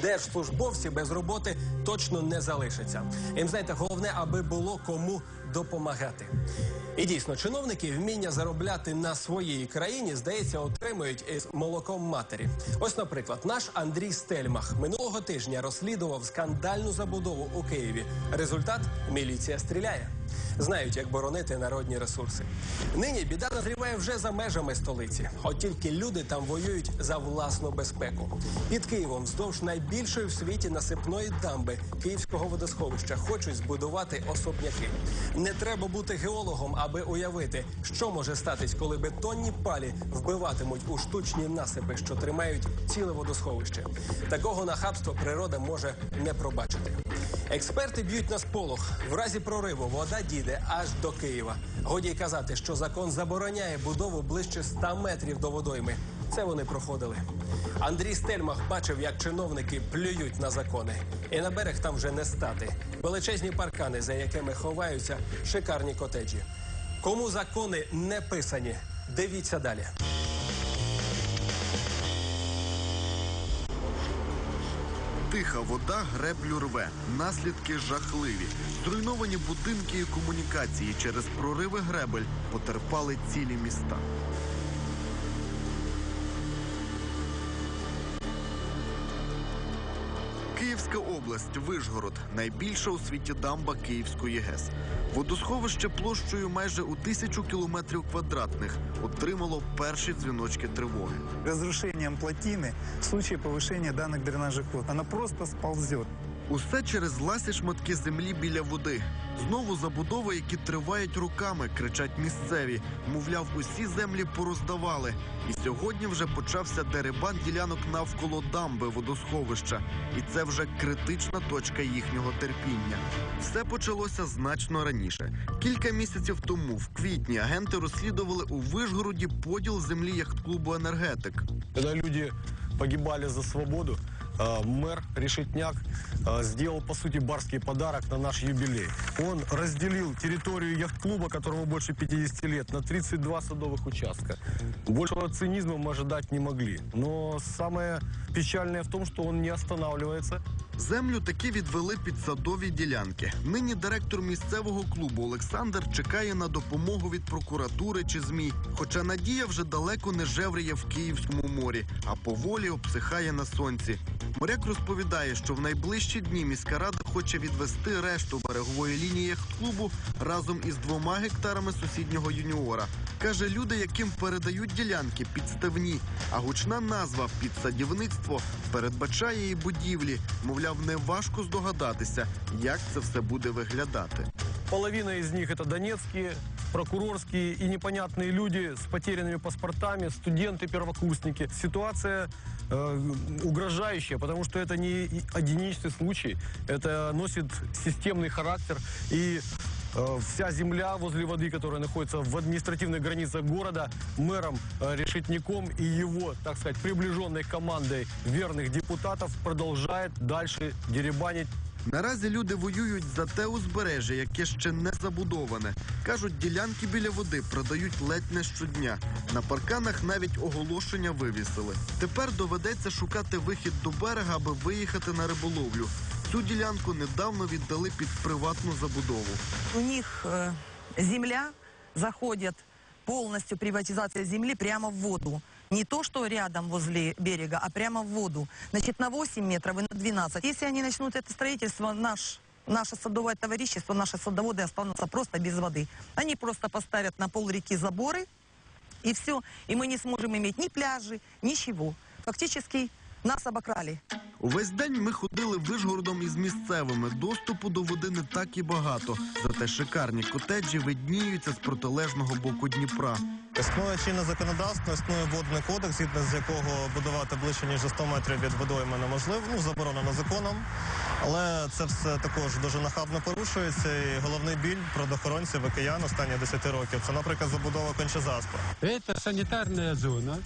Держслужбовці без роботи точно не залишаться. Їм знаєте, головне, аби було кому допомагати. І дійсно, чиновники вміння заробляти на своїй країні, здається, отримують із молоком матері. Ось, наприклад, наш Андрій Стельмах минулого тижня розслідував скандальну забудову у Києві. Результат міліція стріляє. Знають, як боронити народні ресурси. Нині біда назріває вже за межами столиці. От тільки люди там воюють за власну безпеку. Під Києвом вздовж найбільшої в світі насипної дамби Київського водосховища хочуть збудувати особняки. Не треба бути геологом, аби уявити, що може статись, коли бетонні палі вбиватимуть у штучні насипи, що тримають ціле водосховище. Такого нахабства природа може не пробачити. Експерти б'ють на сполох. В разі прориву вода дійде аж до Києва. Годі казати, що закон забороняє будову ближче 100 метрів до водойми. Це вони проходили. Андрій Стельмах бачив, як чиновники плюють на закони. І на берег там вже не стати. Величезні паркани, за якими ховаються шикарні котеджі. Кому закони не писані? Дивіться далі. Тиха вода греблю рве. Наслідки жахливі. Зруйновані будинки і комунікації через прориви гребель потерпали цілі міста. Київська область, Вишгород, найбільша у світі дамба Київської ГЕС. Водосховище площею майже у тисячу кілометрів квадратних отримало перші дзвіночки тривоги. разрушением плотины в случае повышения данных дренажных вод. Она просто сползет. Усе через ласі шматки землі біля води. Знову забудови, які тривають роками, кричать місцеві. Мовляв, усі землі пороздавали. І сьогодні вже почався дерибан ділянок навколо дамби водосховища. І це вже критична точка їхнього терпіння. Все почалося значно раніше. Кілька місяців тому, в квітні, агенти розслідували у Вишгороді поділ землі яхт-клубу енергетик. Когда люди погибали за свободу, мэр Решетняк э, сделал, по сути, барский подарок на наш юбилей. Он разделил территорию яхт-клуба, которому больше 50 лет, на 32 садовых участка. Большего цинизма мы ожидать не могли. Но самое печальное в том, что он не останавливается. Землю таки відвели під садові ділянки. Нині директор місцевого клубу Олександр чекає на допомогу від прокуратури чи ЗМІ. Хоча надія вже далеко не жевріє в Київському морі, а поволі обсихає на сонці. Моряк розповідає, що в найближчі дні міська рада хоче відвести решту берегової лінії клубу разом із двома гектарами сусіднього юніора. Каже, люди, яким передають ділянки, підставні, а гучна назва підсадівництво передбачає і будівлі. Мовляв, не важко здогадатися, як це все буде виглядати. Половина из них это донецкие, прокурорские и непонятные люди с потерянными паспортами, студенты-первокурсники. Ситуация э, угрожающая, потому что это не и- единичный случай, это носит системный характер. И э, вся земля возле воды, которая находится в административных границах города, мэром э, Решетником и его, так сказать, приближенной командой верных депутатов продолжает дальше деребанить Наразі люди воюють за те узбережжя, яке ще не забудоване. Кажуть, ділянки біля води продають ледь не щодня. На парканах навіть оголошення вивісили. Тепер доведеться шукати вихід до берега, аби виїхати на риболовлю. Цю ділянку недавно віддали під приватну забудову. У них э, земля заходит полностью приватизация земли прямо в воду. Не то, что рядом возле берега, а прямо в воду. Значит, на 8 метров и на 12. Если они начнут это строительство, наш, наше садовое товарищество, наши садоводы останутся просто без воды. Они просто поставят на пол реки заборы, и все. И мы не сможем иметь ни пляжи, ничего. Фактически нас обокрали. Увесь день ми ходили Вишгородом із місцевими. Доступу до води не так і багато. Зате шикарні котеджі видніються з протилежного боку Дніпра. Існує чинне законодавство, існує водний кодекс, згідно з якого будувати ближче ніж за 100 метрів від водойми неможливо, ну заборонено законом. Але це все також дуже нахабно порушується. І головний біль правоохоронців і киян останні 10 років це, наприклад, забудова кончезаспа. Это санитарная зона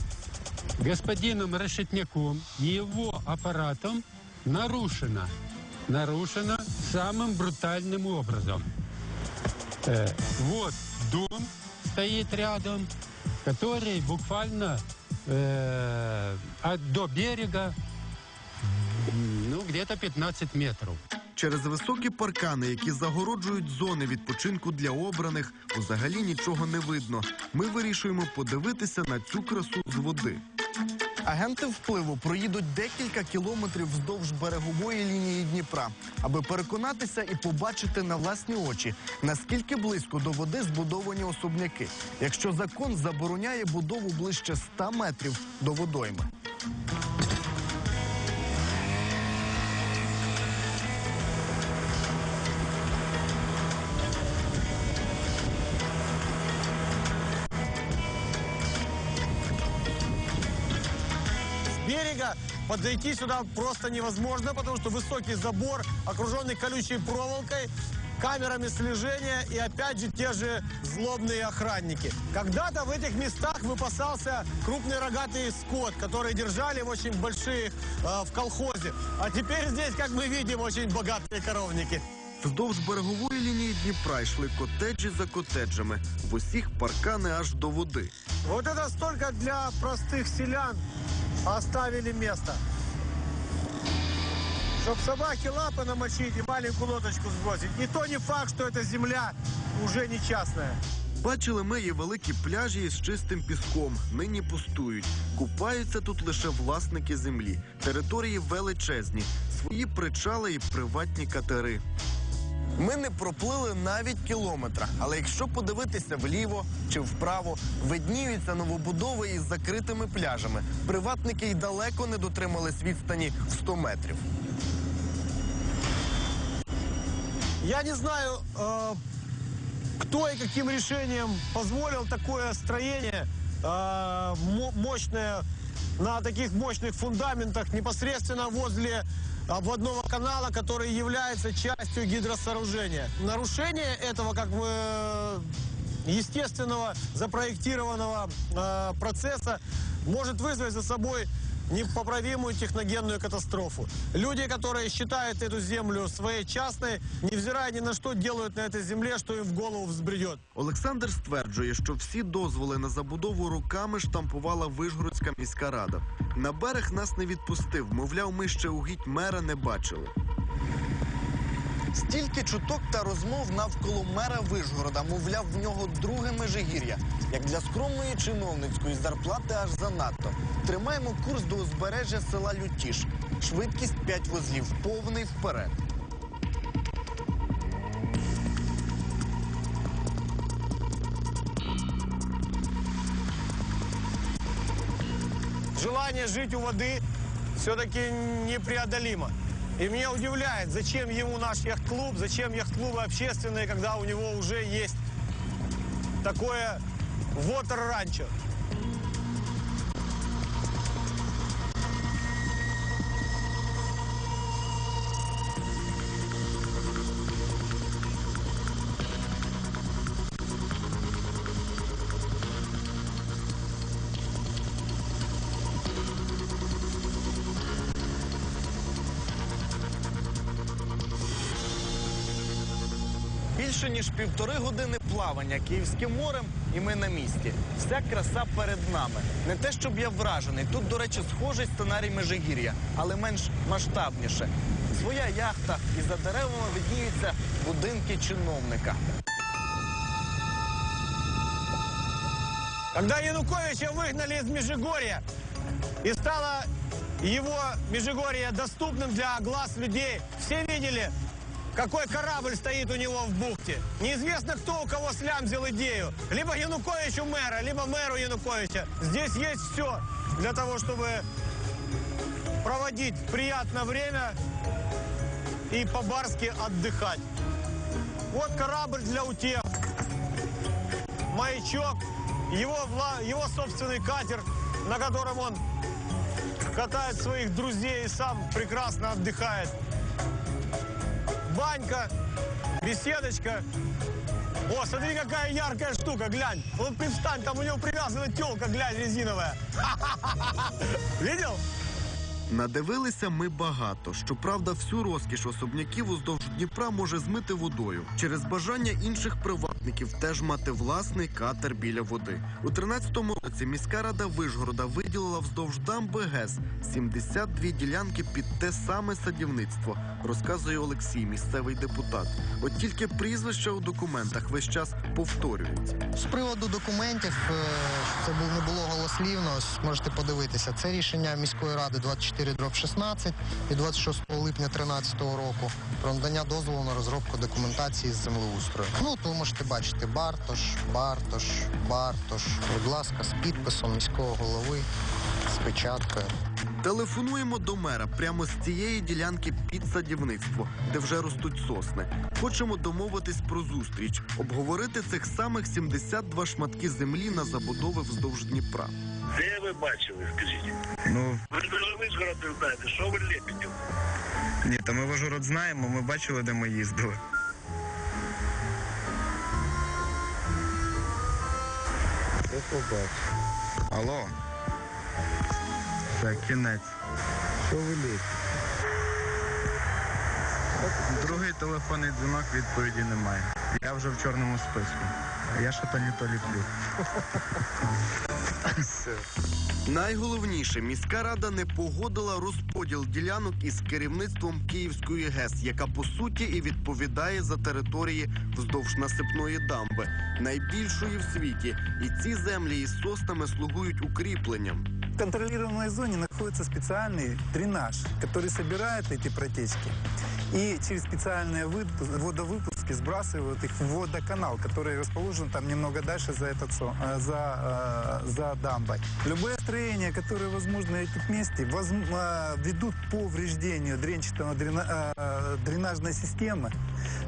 господином Решетняком и его аппаратом нарушена. Нарушена самым брутальным образом. Э, вот дом стоит рядом, который буквально э, от, до берега м, где-то 15 метров. Через високі паркани, які загороджують зони відпочинку для обраних, взагалі нічого не видно. Ми вирішуємо подивитися на цю красу з води. Агенти впливу проїдуть декілька кілометрів вздовж берегової лінії Дніпра, аби переконатися і побачити на власні очі, наскільки близько до води збудовані особняки, якщо закон забороняє будову ближче 100 метрів до водойми. подойти сюда просто невозможно, потому что высокий забор, окруженный колючей проволокой, камерами слежения и опять же те же злобные охранники. Когда-то в этих местах выпасался крупный рогатый скот, который держали в очень больших э, в колхозе. А теперь здесь, как мы видим, очень богатые коровники. Вздовж берегової лінії Дніпра йшли котеджі за котеджами. В усіх паркани аж до води. Вот это столько для простых селян оставили место. Чтоб собаки лапы намочить и маленькую лодочку сбросить. И то не факт, что эта земля уже не частная. Бачили ми і великі пляжі із чистим піском. Нині пустують. Купаються тут лише власники землі. Території величезні, свої причали і приватні катери. Ми не проплили навіть кілометра, але якщо подивитися вліво чи вправо, видніються новобудови із закритими пляжами. Приватники й далеко не дотримались відстані в 100 метрів. Я не знаю, э, кто и каким решением позволил такое строение э, мо- мощное на таких мощных фундаментах непосредственно возле обводного канала, который является частью гидросооружения. Нарушение этого, как бы, э, естественного запроектированного э, процесса может вызвать за собой непоправимую техногенную катастрофу. Люди, которые считают эту землю своей частной, невзирая ни на что, делают на этой земле, что им в голову взбредет. Олександр стверджує, що всі дозволи на забудову руками штампувала Вишгородська міська рада. На берег нас не відпустив, мовляв, ми ще угідь мера не бачили. Стільки чуток та розмов навколо мера Вишгорода, мовляв, в нього друге межигір'я. Як для скромної чиновницької зарплати аж занадто. Тримаємо курс до узбережжя села Лютіш. Швидкість 5 возлів, повний вперед. Желание жить у воды все-таки непреодолимо. И меня удивляет, зачем ему наш яхт-клуб, зачем яхт-клубы общественные, когда у него уже есть такое вотер-ранчо. Більше ніж півтори години плавання Київським морем, і ми на місці. Вся краса перед нами. Не те, щоб я вражений. Тут, до речі, схожий сценарій Межигір'я, але менш масштабніше. Своя яхта, і за деревами видніються будинки чиновника. Когда Януковича выгнали из Межигорья и стало его Межигорье доступным для глаз людей, все видели, какой корабль стоит у него в бухте. Неизвестно, кто у кого слямзил идею. Либо Януковичу мэра, либо мэру Януковича. Здесь есть все для того, чтобы проводить приятное время и по-барски отдыхать. Вот корабль для утех маячок, его, вла- его собственный катер, на котором он катает своих друзей и сам прекрасно отдыхает. Банька, беседочка. О, смотри, какая яркая штука, глянь. Вот привстань, там у него привязана телка, глянь, резиновая. Видел? Надивилися ми багато. Щоправда, всю розкіш особняків уздовж Дніпра може змити водою через бажання інших приватників теж мати власний катер біля води. У 13-му році міська рада Вишгорода виділила вздовж дамби ГЕС 72 ділянки під те саме садівництво, розказує Олексій, місцевий депутат. От тільки прізвища у документах весь час повторюються. З приводу документів, е, це не було голослівно, можете подивитися. Це рішення міської ради 24 дроб 16 від 26 липня 2013 року про надання дозволу на розробку документації з землеустрою. Ну, то ви можете бачити Бартош, Бартош, Бартош. Будь ласка, з підписом міського голови, з печаткою. Телефонуємо до мера прямо з цієї ділянки під садівництво, де вже ростуть сосни. Хочемо домовитись про зустріч, обговорити цих самих 72 шматки землі на забудови вздовж Дніпра. Де ви бачили, скажіть? Ну Ви ж Вишгород не знаєте, що ви лепите? ні, та ми Вижгород знаємо, ми бачили, де ми їздили. Алло. Так, кінець. Що ви ліпите? Другий телефонний дзвінок відповіді немає. Я вже в чорному списку. Я ще то не то ліплю. Найголовніше, міська рада не погодила розподіл ділянок із керівництвом Київської ГЕС, яка по суті і відповідає за території вздовж насипної дамби, найбільшої в світі. І ці землі із соснами слугують укріпленням. В контролируемой зоне находится специальный дренаж, который собирает эти протечки и через специальные выпу- водовыпуски сбрасывают их в водоканал, который расположен там немного дальше за, этот, э, за, э, за дамбой. Любое строение, которое возможно на этом месте, возм- э, ведут к повреждению дренчатого дрена- дренажной системы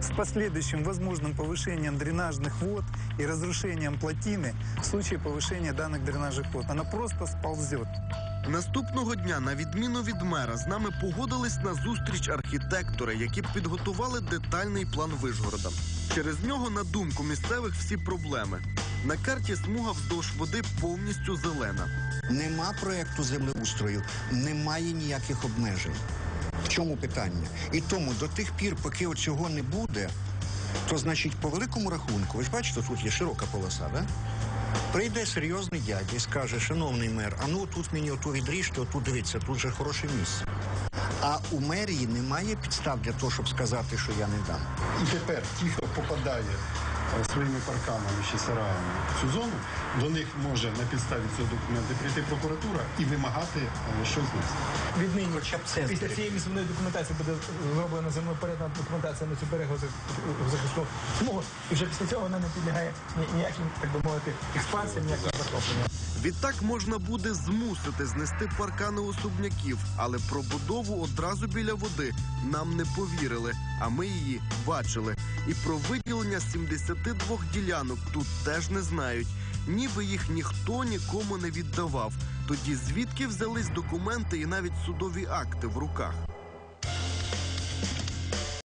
с последующим возможным повышением дренажных вод и разрушением плотины в случае повышения данных дренажных вод. Она просто сползет. Наступного дня, на відміну від мера, з нами погодились на зустріч архітектори, які підготували детальний план Вишгорода. Через нього, на думку місцевих, всі проблеми. На карті смуга вздовж води повністю зелена. Нема проєкту землеустрою, немає ніяких обмежень. В чому питання? І тому до тих пір, поки цього не буде, то значить по великому рахунку, ви ж бачите, тут є широка полоса, да? Прийде серйозний дядя і скаже, шановний мер, а ну тут мені оту відріжте, отут дивіться, тут же хороше місце. А у мерії немає підстав для того, щоб сказати, що я не дам. І тепер ті, хто попадає своїми парканами чи сараями в цю зону, до них може на підставі цього документу прийти прокуратура і вимагати щось щось них. Віднині Хоча б це після цієї місцевої документації буде зроблена землепорядна документація на цю берегу захисну смугу, і вже після цього вона не підлягає ніяким, так би мовити, експансіям, ніяким захопленням. Відтак можна буде змусити знести паркани особняків, але про будову одразу біля води нам не повірили, а ми її бачили. І про виділення 72 ділянок тут теж не знають. Ніби їх ніхто нікому не віддавав. Тоді звідки взялись документи і навіть судові акти в руках?